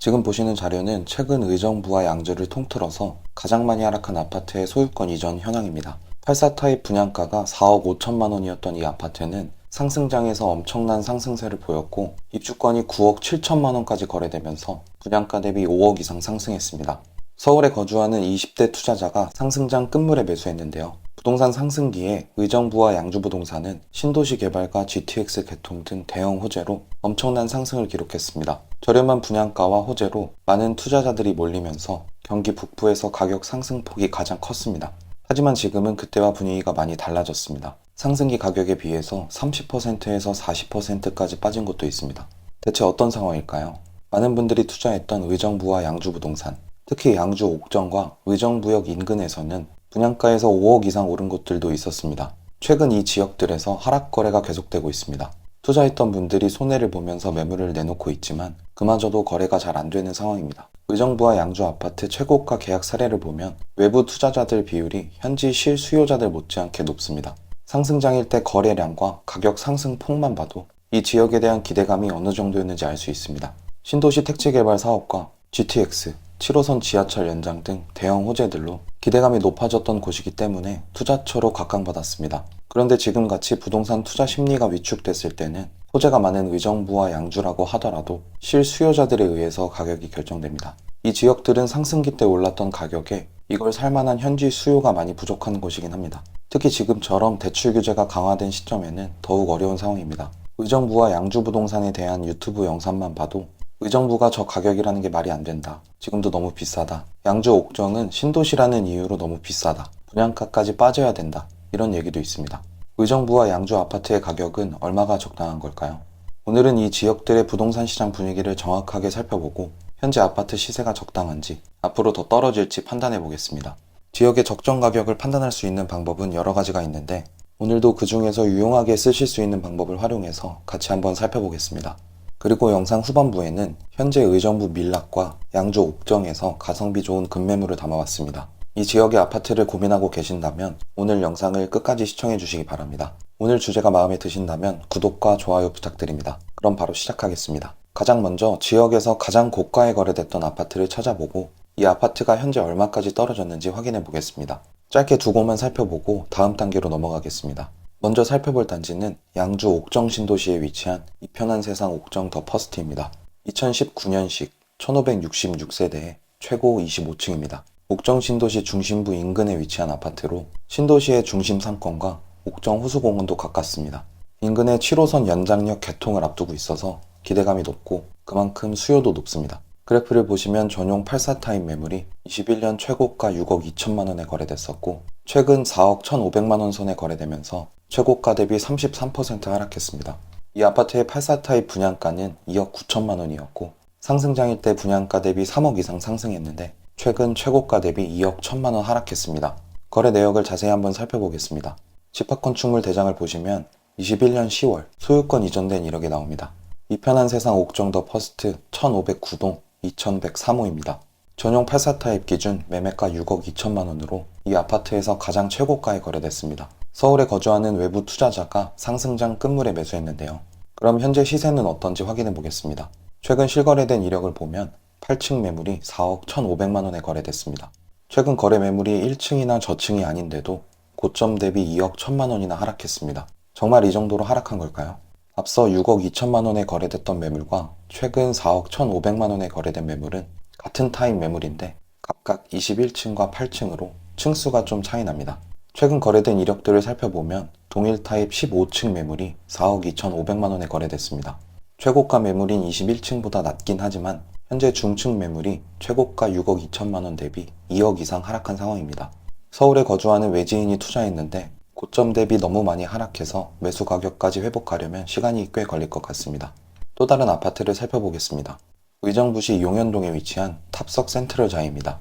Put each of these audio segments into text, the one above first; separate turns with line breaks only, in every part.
지금 보시는 자료는 최근 의정부와 양주를 통틀어서 가장 많이 하락한 아파트의 소유권 이전 현황입니다. 84 타입 분양가가 4억 5천만 원이었던 이 아파트는 상승장에서 엄청난 상승세를 보였고 입주권이 9억 7천만 원까지 거래되면서 분양가 대비 5억 이상 상승했습니다. 서울에 거주하는 20대 투자자가 상승장 끝물에 매수했는데요. 부동산 상승기에 의정부와 양주부동산은 신도시 개발과 GTX 개통 등 대형 호재로 엄청난 상승을 기록했습니다. 저렴한 분양가와 호재로 많은 투자자들이 몰리면서 경기 북부에서 가격 상승폭이 가장 컸습니다. 하지만 지금은 그때와 분위기가 많이 달라졌습니다. 상승기 가격에 비해서 30%에서 40%까지 빠진 곳도 있습니다. 대체 어떤 상황일까요? 많은 분들이 투자했던 의정부와 양주부동산, 특히 양주 옥정과 의정부역 인근에서는 분양가에서 5억 이상 오른 곳들도 있었습니다. 최근 이 지역들에서 하락 거래가 계속되고 있습니다. 투자했던 분들이 손해를 보면서 매물을 내놓고 있지만 그마저도 거래가 잘 안 되는 상황입니다. 의정부와 양주 아파트 최고가 계약 사례를 보면 외부 투자자들 비율이 현지 실수요자들 못지않게 높습니다. 상승장일 때 거래량과 가격 상승 폭만 봐도 이 지역에 대한 기대감이 어느 정도였는지 알 수 있습니다. 신도시 택지 개발 사업과 GTX, 7호선 지하철 연장 등 대형 호재들로 기대감이 높아졌던 곳이기 때문에 투자처로 각광받았습니다. 그런데 지금 같이 부동산 투자 심리가 위축됐을 때는 호재가 많은 의정부와 양주라고 하더라도 실수요자들에 의해서 가격이 결정됩니다. 이 지역들은 상승기 때 올랐던 가격에 이걸 살만한 현지 수요가 많이 부족한 곳이긴 합니다. 특히 지금처럼 대출 규제가 강화된 시점에는 더욱 어려운 상황입니다. 의정부와 양주 부동산에 대한 유튜브 영상만 봐도 의정부가 저 가격이라는 게 말이 안 된다. 지금도 너무 비싸다. 양주 옥정은 신도시라는 이유로 너무 비싸다. 분양가까지 빠져야 된다. 이런 얘기도 있습니다. 의정부와 양주 아파트의 가격은 얼마가 적당한 걸까요? 오늘은 이 지역들의 부동산 시장 분위기를 정확하게 살펴보고 현재 아파트 시세가 적당한지 앞으로 더 떨어질지 판단해 보겠습니다. 지역의 적정 가격을 판단할 수 있는 방법은 여러 가지가 있는데 오늘도 그 중에서 유용하게 쓰실 수 있는 방법을 활용해서 같이 한번 살펴보겠습니다. 그리고 영상 후반부에는 현재 의정부 밀락과 양주 옥정에서 가성비 좋은 급매물을 담아왔습니다. 이 지역의 아파트를 고민하고 계신다면 오늘 영상을 끝까지 시청해 주시기 바랍니다. 오늘 주제가 마음에 드신다면 구독과 좋아요 부탁드립니다. 그럼 바로 시작하겠습니다. 가장 먼저 지역에서 가장 고가에 거래됐던 아파트를 찾아보고 이 아파트가 현재 얼마까지 떨어졌는지 확인해 보겠습니다. 짧게 두 곳만 살펴보고 다음 단계로 넘어가겠습니다. 먼저 살펴볼 단지는 양주 옥정 신도시에 위치한 이편한 세상 옥정 더 퍼스트입니다. 2019년식 1566세대의 최고 25층입니다. 옥정 신도시 중심부 인근에 위치한 아파트로 신도시의 중심 상권과 옥정 호수공원도 가깝습니다. 인근에 7호선 연장역 개통을 앞두고 있어서 기대감이 높고 그만큼 수요도 높습니다. 그래프를 보시면 전용 84 타입 매물이 21년 최고가 6억 2천만 원에 거래됐었고 최근 4억 1,500만 원 선에 거래되면서 최고가 대비 33% 하락했습니다. 이 아파트의 84 타입 분양가는 2억 9천만 원이었고 상승장일 때 분양가 대비 3억 이상 상승했는데 최근 최고가 대비 2억 1천만 원 하락했습니다. 거래 내역을 자세히 한번 살펴보겠습니다. 집합건축물 대장을 보시면 21년 10월 소유권 이전된 이력이 나옵니다. 이 편한 세상 옥정 더 퍼스트 1509동 2103호입니다. 전용 84 타입 기준 매매가 6억 2천만 원으로 이 아파트에서 가장 최고가에 거래됐습니다. 서울에 거주하는 외부 투자자가 상승장 끝물에 매수했는데요. 그럼 현재 시세는 어떤지 확인해 보겠습니다. 최근 실거래된 이력을 보면 8층 매물이 4억 1,500만 원에 거래됐습니다. 최근 거래 매물이 1층이나 저층이 아닌데도 고점 대비 2억 1천만 원이나 하락했습니다. 정말 이 정도로 하락한 걸까요? 앞서 6억 2천만 원에 거래됐던 매물과 최근 4억 1,500만 원에 거래된 매물은 같은 타입 매물인데 각각 21층과 8층으로 층수가 좀 차이 납니다. 최근 거래된 이력들을 살펴보면 동일 타입 15층 매물이 4억 2,500만 원에 거래됐습니다. 최고가 매물인 21층보다 낮긴 하지만 현재 중층 매물이 최고가 6억 2천만 원 대비 2억 이상 하락한 상황입니다. 서울에 거주하는 외지인이 투자했는데 고점 대비 너무 많이 하락해서 매수 가격까지 회복하려면 시간이 꽤 걸릴 것 같습니다. 또 다른 아파트를 살펴보겠습니다. 의정부시 용현동에 위치한 탑석 센트럴자입니다.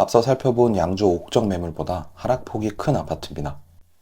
앞서 살펴본 양주 옥정 매물보다 하락폭이 큰 아파트입니다.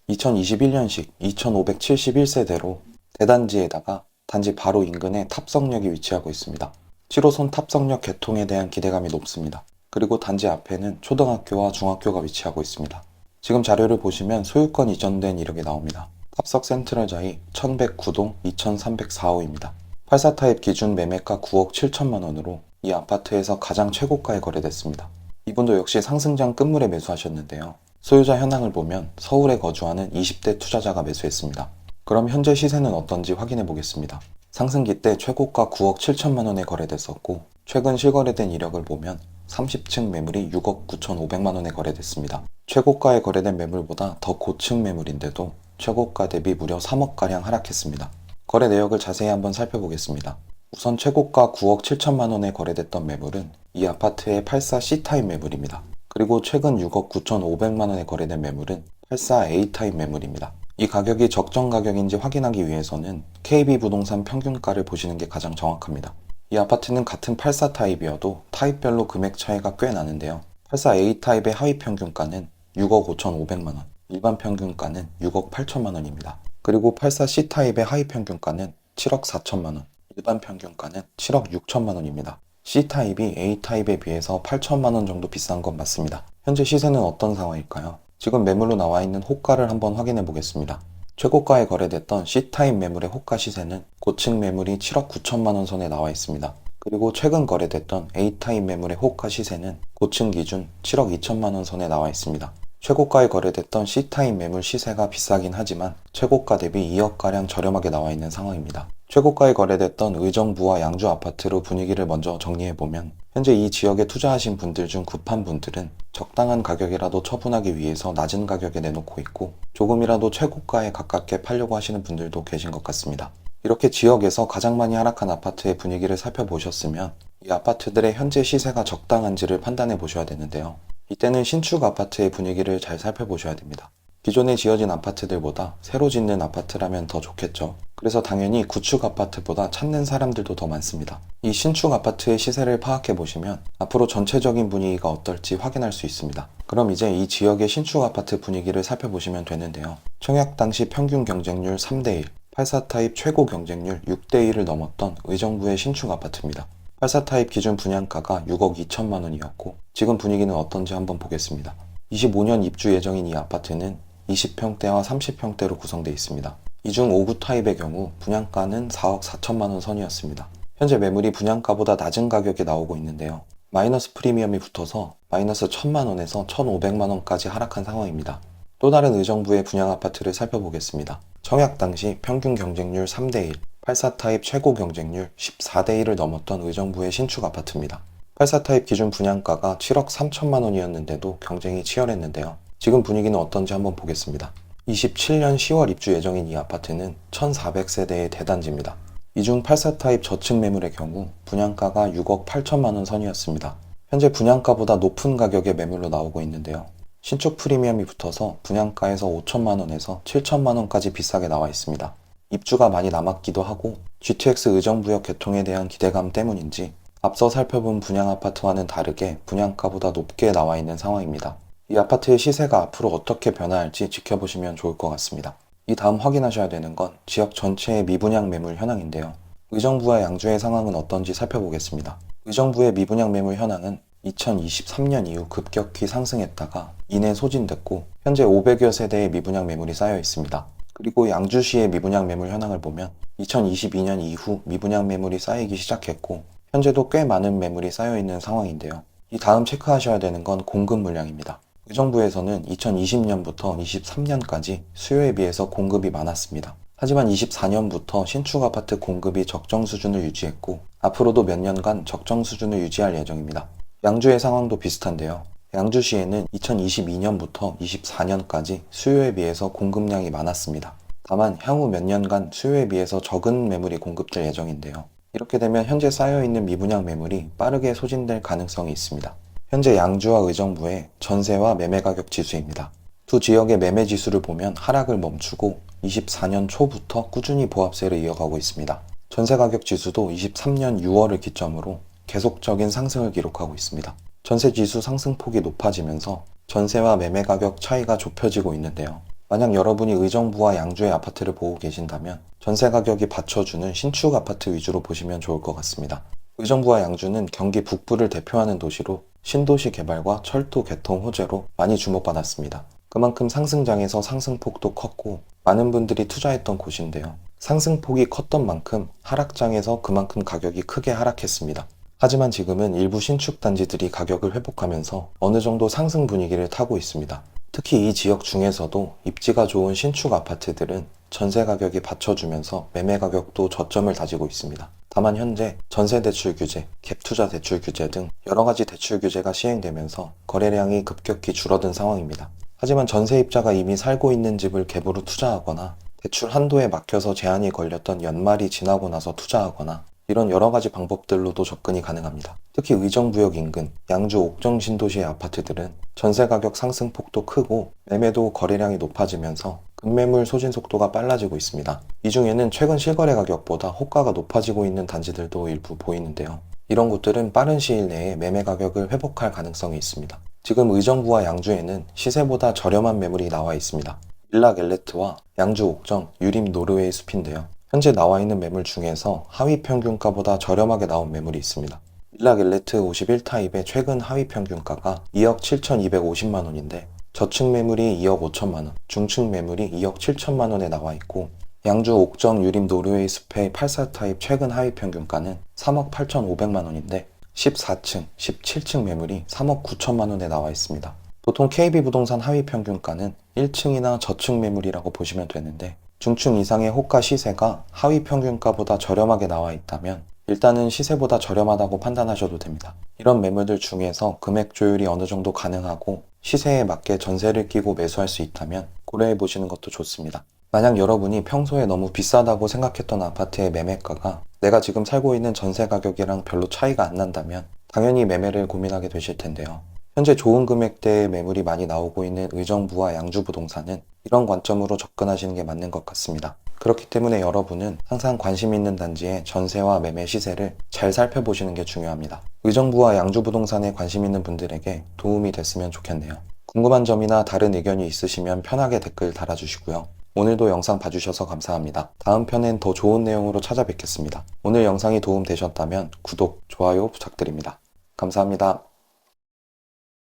2021년식 2571세대로 대단지에다가 단지 바로 인근에 탑석역이 위치하고 있습니다. 7호선 탑석역 개통에 대한 기대감이 높습니다. 그리고 단지 앞에는 초등학교와 중학교가 위치하고 있습니다. 지금 자료를 보시면 소유권 이전된 이력이 나옵니다. 탑석 센트럴자이 1109동 2304호입니다. 84 타입 기준 매매가 9억 7천만 원으로 이 아파트에서 가장 최고가에 거래됐습니다. 이분도 역시 상승장 끝물에 매수하셨는데요. 소유자 현황을 보면 서울에 거주하는 20대 투자자가 매수했습니다. 그럼 현재 시세는 어떤지 확인해 보겠습니다. 상승기 때 최고가 9억 7천만 원에 거래됐었고 최근 실거래된 이력을 보면 30층 매물이 6억 9천5백만 원에 거래됐습니다. 최고가에 거래된 매물보다 더 고층 매물인데도 최고가 대비 무려 3억가량 하락했습니다. 거래 내역을 자세히 한번 살펴보겠습니다. 우선 최고가 9억 7천만 원에 거래됐던 매물은 이 아파트의 84 C타입 매물입니다. 그리고 최근 6억 9천5백만 원에 거래된 매물은 84 A타입 매물입니다. 이 가격이 적정 가격인지 확인하기 위해서는 KB부동산 평균가를 보시는 게 가장 정확합니다. 이 아파트는 같은 84 타입이어도 타입별로 금액 차이가 꽤 나는데요. 84 A 타입의 하위 평균가는 6억 5천5백만 원, 일반 평균가는 6억 8천만 원입니다. 그리고 84 C 타입의 하위 평균가는 7억 4천만 원, 일반 평균가는 7억 6천만 원입니다. C 타입이 A 타입에 비해서 8천만 원 정도 비싼 건 맞습니다. 현재 시세는 어떤 상황일까요? 지금 매물로 나와 있는 호가를 한번 확인해 보겠습니다. 최고가에 거래됐던 C타입 매물의 호가 시세는 고층 매물이 7억 9천만 원 선에 나와 있습니다. 그리고 최근 거래됐던 A타입 매물의 호가 시세는 고층 기준 7억 2천만 원 선에 나와 있습니다. 최고가에 거래됐던 C타입 매물 시세가 비싸긴 하지만 최고가 대비 2억가량 저렴하게 나와 있는 상황입니다. 최고가에 거래됐던 의정부와 양주 아파트로 분위기를 먼저 정리해보면 현재 이 지역에 투자하신 분들 중 급한 분들은 적당한 가격이라도 처분하기 위해서 낮은 가격에 내놓고 있고 조금이라도 최고가에 가깝게 팔려고 하시는 분들도 계신 것 같습니다. 이렇게 지역에서 가장 많이 하락한 아파트의 분위기를 살펴보셨으면 이 아파트들의 현재 시세가 적당한지를 판단해 보셔야 되는데요. 이때는 신축 아파트의 분위기를 잘 살펴보셔야 됩니다. 기존에 지어진 아파트들보다 새로 짓는 아파트라면 더 좋겠죠. 그래서 당연히 구축 아파트보다 찾는 사람들도 더 많습니다. 이 신축 아파트의 시세를 파악해 보시면 앞으로 전체적인 분위기가 어떨지 확인할 수 있습니다. 그럼 이제 이 지역의 신축 아파트 분위기를 살펴보시면 되는데요. 청약 당시 평균 경쟁률 3대1, 84 타입 최고 경쟁률 6대1을 넘었던 의정부의 신축 아파트입니다. 84 타입 기준 분양가가 6억 2천만 원이었고 지금 분위기는 어떤지 한번 보겠습니다. 25년 입주 예정인 이 아파트는 20평대와 30평대로 구성되어 있습니다. 이 중 5구 타입의 경우 분양가는 4억 4천만 원 선이었습니다. 현재 매물이 분양가보다 낮은 가격에 나오고 있는데요. 마이너스 프리미엄이 붙어서 마이너스 1천만 원에서 1,500만 원까지 하락한 상황입니다. 또 다른 의정부의 분양 아파트를 살펴보겠습니다. 청약 당시 평균 경쟁률 3대1, 84 타입 최고 경쟁률 14대 1을 넘었던 의정부의 신축 아파트입니다. 84 타입 기준 분양가가 7억 3천만 원이었는데도 경쟁이 치열했는데요. 지금 분위기는 어떤지 한번 보겠습니다. 27년 10월 입주 예정인 이 아파트는 1,400세대의 대단지입니다. 이중 84 타입 저층 매물의 경우 분양가가 6억 8천만 원 선이었습니다. 현재 분양가보다 높은 가격의 매물로 나오고 있는데요. 신축 프리미엄이 붙어서 분양가에서 5천만 원에서 7천만 원까지 비싸게 나와 있습니다. 입주가 많이 남았기도 하고 GTX 의정부역 개통에 대한 기대감 때문인지 앞서 살펴본 분양 아파트와는 다르게 분양가보다 높게 나와 있는 상황입니다. 이 아파트의 시세가 앞으로 어떻게 변화할지 지켜보시면 좋을 것 같습니다. 이 다음 확인하셔야 되는 건 지역 전체의 미분양 매물 현황인데요. 의정부와 양주의 상황은 어떤지 살펴보겠습니다. 의정부의 미분양 매물 현황은 2023년 이후 급격히 상승했다가 이내 소진됐고 현재 500여 세대의 미분양 매물이 쌓여 있습니다. 그리고 양주시의 미분양 매물 현황을 보면 2022년 이후 미분양 매물이 쌓이기 시작했고 현재도 꽤 많은 매물이 쌓여 있는 상황인데요. 이 다음 체크하셔야 되는 건 공급 물량입니다. 의정부에서는 2020년부터 23년까지 수요에 비해서 공급이 많았습니다. 하지만 24년부터 신축 아파트 공급이 적정 수준을 유지했고 앞으로도 몇 년간 적정 수준을 유지할 예정입니다. 양주의 상황도 비슷한데요. 양주시에는 2022년부터 24년까지 수요에 비해서 공급량이 많았습니다. 다만 향후 몇 년간 수요에 비해서 적은 매물이 공급될 예정인데요. 이렇게 되면 현재 쌓여있는 미분양 매물이 빠르게 소진될 가능성이 있습니다. 현재 양주와 의정부의 전세와 매매 가격 지수입니다. 두 지역의 매매 지수를 보면 하락을 멈추고 24년 초부터 꾸준히 보합세를 이어가고 있습니다. 전세 가격 지수도 23년 6월을 기점으로 계속적인 상승을 기록하고 있습니다. 전세 지수 상승폭이 높아지면서 전세와 매매 가격 차이가 좁혀지고 있는데요. 만약 여러분이 의정부와 양주의 아파트를 보고 계신다면 전세 가격이 받쳐주는 신축 아파트 위주로 보시면 좋을 것 같습니다. 의정부와 양주는 경기 북부를 대표하는 도시로 신도시 개발과 철도 개통 호재로 많이 주목받았습니다. 그만큼 상승장에서 상승폭도 컸고 많은 분들이 투자했던 곳인데요. 상승폭이 컸던 만큼 하락장에서 그만큼 가격이 크게 하락했습니다. 하지만 지금은 일부 신축 단지들이 가격을 회복하면서 어느 정도 상승 분위기를 타고 있습니다. 특히 이 지역 중에서도 입지가 좋은 신축 아파트들은 전세 가격이 받쳐주면서 매매 가격도 저점을 다지고 있습니다. 다만 현재 전세 대출 규제, 갭 투자 대출 규제 등 여러 가지 대출 규제가 시행되면서 거래량이 급격히 줄어든 상황입니다. 하지만 전세입자가 이미 살고 있는 집을 갭으로 투자하거나 대출 한도에 막혀서 제한이 걸렸던 연말이 지나고 나서 투자하거나 이런 여러 가지 방법들로도 접근이 가능합니다. 특히 의정부역 인근, 양주 옥정 신도시의 아파트들은 전세 가격 상승 폭도 크고 매매도 거래량이 높아지면서 급매물 소진 속도가 빨라지고 있습니다. 이 중에는 최근 실거래 가격보다 호가가 높아지고 있는 단지들도 일부 보이는데요. 이런 곳들은 빠른 시일 내에 매매 가격을 회복할 가능성이 있습니다. 지금 의정부와 양주에는 시세보다 저렴한 매물이 나와 있습니다. 일락 엘레트와 양주 옥정, 유림 노르웨이 숲인데요. 현재 나와 있는 매물 중에서 하위 평균가보다 저렴하게 나온 매물이 있습니다. 일락 엘레트 51타입의 최근 하위 평균가가 2억 7,250만 원인데 저층 매물이 2억 5천만 원, 중층 매물이 2억 7천만 원에 나와 있고 양주 옥정 유림 노르웨이 숲의 84타입 최근 하위 평균가는 3억 8,500만 원인데 14층, 17층 매물이 3억 9천만 원에 나와 있습니다. 보통 KB 부동산 하위 평균가는 1층이나 저층 매물이라고 보시면 되는데 중층 이상의 호가 시세가 하위 평균가보다 저렴하게 나와 있다면 일단은 시세보다 저렴하다고 판단하셔도 됩니다. 이런 매물들 중에서 금액 조율이 어느 정도 가능하고 시세에 맞게 전세를 끼고 매수할 수 있다면 고려해 보시는 것도 좋습니다. 만약 여러분이 평소에 너무 비싸다고 생각했던 아파트의 매매가가 내가 지금 살고 있는 전세 가격이랑 별로 차이가 안 난다면 당연히 매매를 고민하게 되실 텐데요. 현재 좋은 금액대의 매물이 많이 나오고 있는 의정부와 양주 부동산은 이런 관점으로 접근하시는 게 맞는 것 같습니다. 그렇기 때문에 여러분은 항상 관심 있는 단지의 전세와 매매 시세를 잘 살펴보시는 게 중요합니다. 의정부와 양주 부동산에 관심 있는 분들에게 도움이 됐으면 좋겠네요. 궁금한 점이나 다른 의견이 있으시면 편하게 댓글 달아주시고요. 오늘도 영상 봐주셔서 감사합니다. 다음 편엔 더 좋은 내용으로 찾아뵙겠습니다. 오늘 영상이 도움되셨다면 구독, 좋아요 부탁드립니다. 감사합니다.